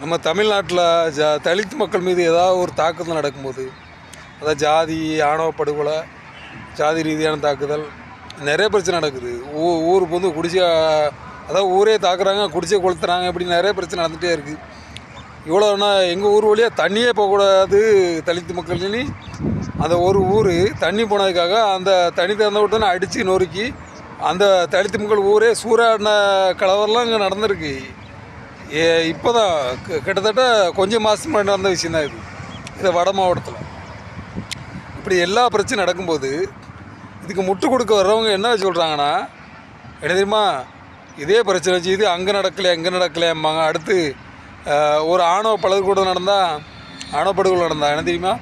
நம்ம தமிழ்நாட்டில் ஜ தலித் மக்கள் மீது ஏதாவது ஒரு தாக்குதல் நடக்கும்போது அதாவது ஜாதி ஆணவ படுகொலை ஜாதி ரீதியான தாக்குதல் நிறைய பிரச்சனை நடக்குது. ஊ ஊருக்கு வந்து குடிசை அதாவது ஊரே தாக்குறாங்க குடிசை கொளுத்துறாங்க இப்படி நிறைய பிரச்சனை நடந்துகிட்டே இருக்குது இவ்வளோனா எங்கள் ஊர் வழியாக தண்ணியே போகக்கூடாது தலித்து மக்கள்னு அந்த ஒரு ஊர் தண்ணி போனதுக்காக அந்த தண்ணி திறந்த விட்டோன்னு அடித்து நொறுக்கி அந்த தலித்து மக்கள் ஊரே சூறாடின கலவரெலாம் இங்கே நடந்திருக்கு. ஏ இப்போ தான் கிட்டத்தட்ட கொஞ்சம் மாதம் முன்னாடி நடந்த விஷயம் தான் இது. இது வட மாவட்டத்தில். இப்படி எல்லா பிரச்சனையும் நடக்கும்போது இதுக்கு முட்டு கொடுக்க வர்றவங்க என்ன சொல்கிறாங்கன்னா என்ன தெரியுமா இதே பிரச்சனை வச்சு இது அங்கே நடக்கலை அங்கே நடக்கலையாம்பாங்க. அடுத்து ஒரு ஆணவ பழுது நடந்தால் ஆணவ படுகொலை நடந்தா என்ன தெரியுமா?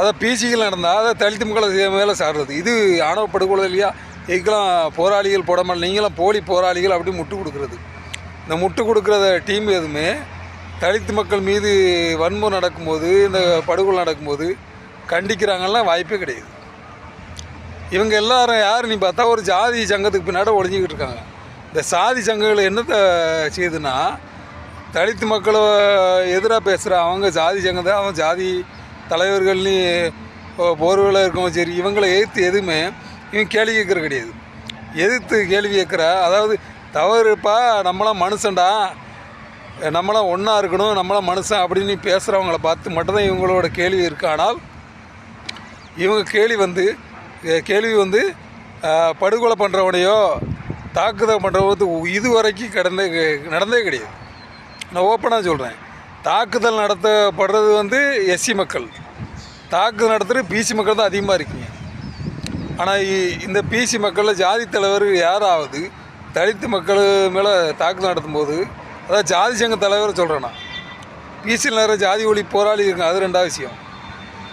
அதை பிசிகள் நடந்தால் அதை தலித்து மக்களை மேலே சாடுறது இது ஆணவ படுகொலை இல்லையா? இதுக்கெல்லாம் போராளிகள் போடாமல் நீங்களாம் போலி போராளிகள் அப்படி முட்டு கொடுக்குறது. இந்த முட்டு கொடுக்குற டீம் எதுவுமே தலித்து மக்கள் மீது வன்முறை நடக்கும்போது இந்த படுகொலை நடக்கும்போது கண்டிக்கிறாங்கலாம் வாய்ப்பே கிடையாது. இவங்க எல்லாரும் யார் நீ பார்த்தா ஒரு ஜாதி சங்கத்துக்கு பின்னாடி ஒழிஞ்சிக்கிட்டு இருக்காங்க. இந்த சாதி சங்கங்கள் என்னத்தை செய்யுதுன்னா தலித்து மக்களை எதிராக பேசுகிற அவங்க ஜாதி சங்கத்தை அவன் ஜாதி தலைவர்கள்னு போர்வையில் இருக்கவங்க சரி இவங்களை எதிர்த்து எதுவுமே இவன் கேள்வி கேட்குற கிடையாது. எதிர்த்து கேள்வி கேட்குற அதாவது தவறுப்பா நம்மளாம் மனுஷன்டா. நம்மளாம் ஒன்றா இருக்கணும் நம்மளாம் மனுஷன் அப்படின்னு பேசுகிறவங்கள பார்த்து மட்டும்தான் இவங்களோட கேள்வி இருக்கானால் இவங்க கேள்வி வந்து கேள்வி வந்து படுகொலை பண்ணுறவனையோ தாக்குதல் பண்ணுறது இது வரைக்கும் கடந்த நடந்தே கிடையாது. நான் ஓப்பனாக சொல்கிறேன் தாக்குதல் நடத்தப்படுறது வந்து எஸ்சி மக்கள். தாக்குதல் நடத்துகிறது பிசி மக்கள் தான் அதிகமாக இருக்கீங்க. ஆனால் இந்த பிசி மக்களில் ஜாதி தலைவர் யாராவது தலித்து மக்கள் மேலே தாக்குதல் நடத்தும்போது அதாவது ஜாதி சங்க தலைவர் சொல்கிறேன் நான் பிசியில் நிறைய ஜாதி ஒளி போராளி இருக்காங்க அது ரெண்டாவது விஷயம்.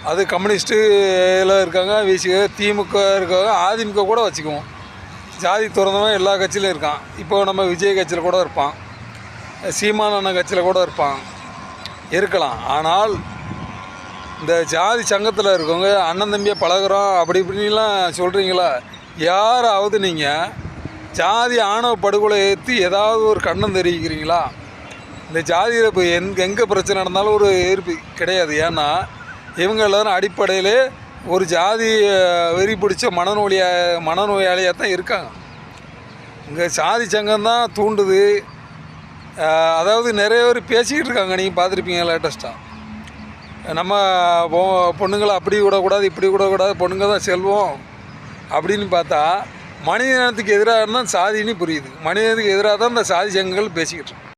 அது கம்யூனிஸ்ட்டில் இருக்காங்க விசி திமுக இருக்காங்க அதிமுக கூட வச்சுக்குவோம். ஜாதி திறந்தவன் எல்லா கட்சியிலும் இருக்கான். இப்போ நம்ம விஜய் கட்சியில் கூட இருப்பான். சீமான் அண்ணன் கட்சியில் கூட இருப்பான். இருக்கலாம். ஆனால் இந்த ஜாதி சங்கத்தில் இருக்கவங்க அண்ணன் தம்பியை பழகுறோம் அப்படி இப்படின்லாம் சொல்கிறீங்களா யாராவது நீங்கள் ஜாதி ஆணவ படுகொலை ஏற்றி ஏதாவது ஒரு கண்ணம் தெரிவிக்கிறீங்களா? இந்த ஜாதியில் இப்போ எங் எங்கே பிரச்சனை நடந்தாலும் ஒரு எதிர்ப்பு கிடையாது. ஏன்னா இவங்க எல்லாரும் அடிப்படையிலே ஒரு ஜாதி வெறி பிடிச்ச மனநோயா மனநோயாளியாக தான் இருக்காங்க. இங்கே சாதி சங்கம் தான் தூண்டுது. அதாவது நிறைய பேர் பேசிக்கிட்டு இருக்காங்க. நீங்கள் பார்த்துருப்பீங்க லேட்டஸ்ட்டாக நம்ம பொ- பொண்ணுங்களை அப்படி விடக்கூடாது இப்படி விடக்கூடாது பொண்ணுங்க தான் செல்வோம் அப்படின்னு பார்த்தா மனிதனத்துக்கு எதிராக தான் சாதின்னு புரியுது. மனிதனுக்கு எதிராக தான் இந்த சாதி சங்கங்கள் பேசிக்கிட்டு இருக்கு.